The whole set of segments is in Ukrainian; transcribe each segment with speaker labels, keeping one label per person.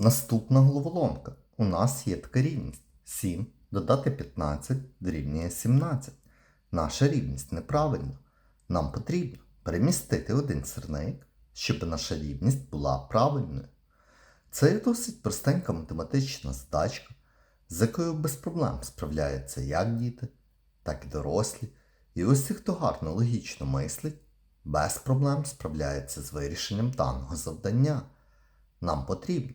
Speaker 1: Наступна головоломка. У нас є така рівність. 7 додати 15 дорівнює 17. Наша рівність неправильна. Нам потрібно перемістити один сірник, щоб наша рівність була правильною. Це досить простенька математична задачка, з якою без проблем справляються як діти, так і дорослі. І усі, хто гарно логічно мислить, без проблем справляється з вирішенням даного завдання. Нам потрібно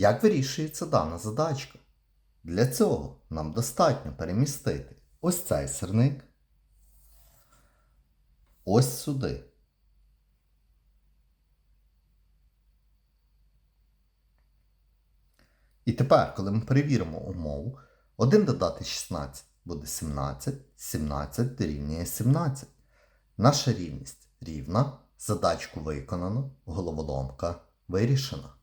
Speaker 1: Як вирішується дана задачка? Для цього нам достатньо перемістити ось цей сирник ось сюди. І тепер, коли ми перевіримо умову, 1 додати 16 буде 17, 17 дорівнює 17. Наша рівність рівна, задачку виконано, головоломка вирішена.